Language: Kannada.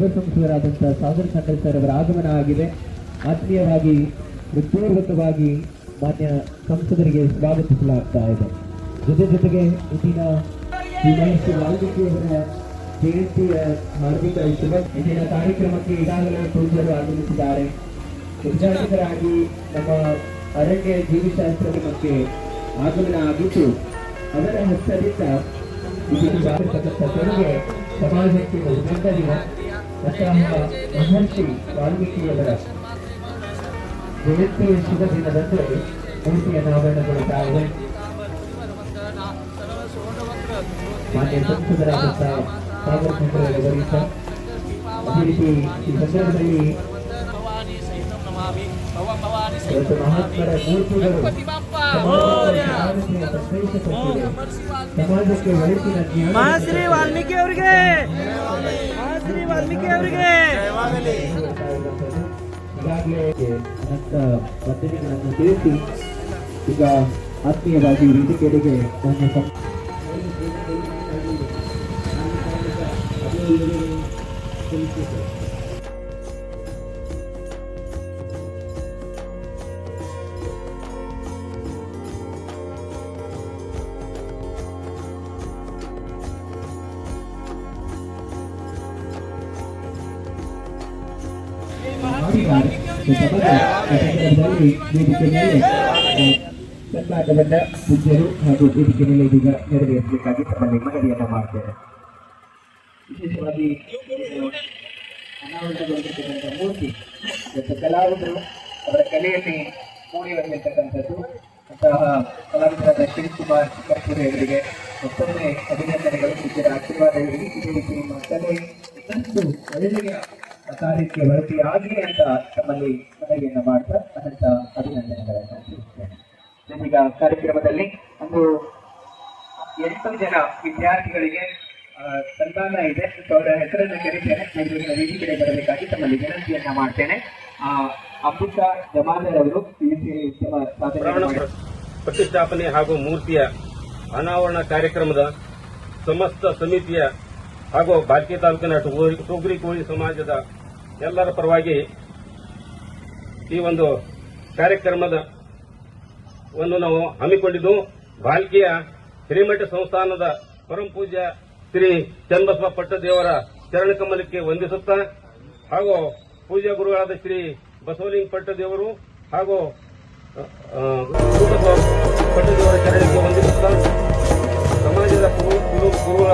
ಸಂಸದರಾದಂತಹ ಸಾಗರ್ ಖಂಡಲ್ ಸರ್ ಅವರ ಆಗಮನ ಆಗಿದೆ. ಆತ್ಮೀಯವಾಗಿ ಹೃತ್ಪೂರ್ವಕವಾಗಿ ಮಾನ್ಯ ಸಂಸದರಿಗೆ ಸ್ವಾಗತಿಸಲಾಗ್ತಾ ಇದೆ. ಜೊತೆ ಜೊತೆಗೆ ಇಂದಿನ ಶ್ರೀ ವಾಲ್ಮೀಕಿ ಅವರ ಜಯಂತಿಯ ಹಾರ್ದಿಕ ಶುಭ ಇಂದಿನ ಕಾರ್ಯಕ್ರಮಕ್ಕೆ ಈಗಾಗಲೇ ಪೂಜರು ಆಗಮಿಸಿದ್ದಾರೆ. ಉದ್ಘಾಟಕರಾಗಿ ನಮ್ಮ ಅರಣ್ಯ ಜೀವಿಶಾಸ್ತ್ರ ನಿಮಗೆ ಆಗಮನ ಆಗಿದ್ದು, ಅವರ ಹಸ್ತದಿಂದ ಇದನ್ನು ಸಮಾಜಕ್ಕೆ ಒಂದು ದೊಡ್ಡ ದಿನ ಅಂತಹ ಮಹರ್ಷಿ ವಾಲ್ಮೀಕಿಯವರ ಜಯಂತಿಯ ಶುಭ ದಿನದಂದು ಮೂರ್ತಿಯ ಅನಾವರಣಗೊಳ್ತಾ ಇದೆ ಮಾನ್ಯ ಸಂಸದರಾದಂತಹ ಸಾಗರ್ ಚಂದ್ರವರಿಂದ ಅದೇ ರೀತಿ ಈ ಸಂದರ್ಭದಲ್ಲಿ ಇವತ್ತು ಮಹಾತ್ಮರ ಮೂರ್ತಿಗಳು ಸಮಾಜದ ಸಂದೇಶ ಕೊಟ್ಟಿದೆ. ಸಮಾಜಕ್ಕೆ ಒಳಿತಿನ ಜ್ಞಾನ ಮಹಾಶ್ರೀ ವಾಲ್ಮೀಕಿ ಅವರಿಗೆ ಮಹಾಶ್ರೀ ವಾಲ್ಮೀಕಿ ಅವರಿಗೆ? ತಿಳಿಸಿ ಈಗ ಆತ್ಮೀಯವಾಗಿ ವೇದಿಕೆಡೆಗೆ ನನ್ನ ಸಂದರ್ಭದಲ್ಲಿ ವೇದಿಕೆ ಪೂಜ್ಯರು ಹಾಗೂ ವೇದಿಕೆ ಮೇಲೆ ಇದೀಗ ನೆರವೇರಿಸಬೇಕಾಗಿ ತಮ್ಮಲ್ಲಿ ಮನವಿಯನ್ನ ಮಾಡ್ತೇನೆ ವಿಶೇಷವಾಗಿ ಅನಾವರಣಗೊಂಡಿರ್ತಕ್ಕಂಥ ಮೂರ್ತಿ ಇವತ್ತು ಕಲಾವಿದರು ಅವರ ಕಲೆಯಲ್ಲಿ ಮೂಡಿ ಬಂದಿರತಕ್ಕಂಥದ್ದು ಅಂತಹ ಕಲಾವಿದರಾದ ಶಿವಕುಮಾರ್ ಕರ್ಪೂರಿ ಅವರಿಗೆ ಮತ್ತೊಮ್ಮೆ ಅಭಿನಂದನೆಗಳು ಪೂಜ್ಯರ ಆಶೀರ್ವಾದ ಇದೇ ರೀತಿ ಕಲೆ ಇನ್ನಷ್ಟು ಒಳ್ಳೆಯ ಕಾರ್ಯಕ್ಕೆ ವರದಿಯಾಗಲಿ ಆಗಲಿ ಅಂತ ತಮ್ಮಲ್ಲಿ ಮನವಿಯನ್ನು ಮಾಡ್ತಾ ಅನಂತ ಅಭಿನಂದನೆಗಳನ್ನು ತಿಳಿಸ್ತೇನೆ ಈಗ ಕಾರ್ಯಕ್ರಮದಲ್ಲಿ ಒಂದು ಎಂಟು ಜನ ವಿದ್ಯಾರ್ಥಿಗಳಿಗೆ ಸಂತಾನ ಸನ್ಮಾನ ಇದೆ. ಅವರ ಹೆಸರನ್ನು ಕರೀತೇನೆ. ವೇದಿಕೆ ಕಡೆ ಬರಬೇಕಾಗಿ ತಮ್ಮಲ್ಲಿ ವಿನಂತಿಯನ್ನ ಮಾಡ್ತೇನೆ. ಆ, ಅಮೃತ ಜಮಾದರ್ ಅವರು ಪ್ರತಿಷ್ಠಾಪನೆ ಹಾಗೂ ಮೂರ್ತಿಯ ಅನಾವರಣ ಕಾರ್ಯಕ್ರಮದ ಸಮಸ್ತ ಸಮಿತಿಯ ಹಾಗೂ ಬಾಲ್ಕಿ ತಾಲೂಕಿನ ಟುಗುರಿ ಕೋಳಿ ಸಮಾಜದ ಎಲ್ಲರ ಪರವಾಗಿ ಈ ಒಂದು ಕಾರ್ಯಕ್ರಮದ ಒಂದು ನಾವು ಹಮ್ಮಿಕೊಂಡಿದ್ದು ಬಾಲ್ಕಿಯ ಶ್ರೀಮಠ ಸಂಸ್ಥಾನದ ಪರಂ ಪೂಜ್ಯ ಶ್ರೀ ಚನ್ನಬಸವ ಪಟ್ಟದೇವರ ಚರಣಕಮಲಕ್ಕೆ ವಂದಿಸುತ್ತಾ, ಹಾಗೂ ಪೂಜ್ಯ ಗುರುಗಳಾದ ಶ್ರೀ ಬಸವಲಿಂಗ ಪಟ್ಟದೇವರು ಹಾಗೂ ಪಟ್ಟದೇವರ ಚರಣಕ್ಕೆ ವಂದಿಸುತ್ತಾ, ಸಮಾಜದ ಗುರು ಗುರು- ಗುರುಗಳ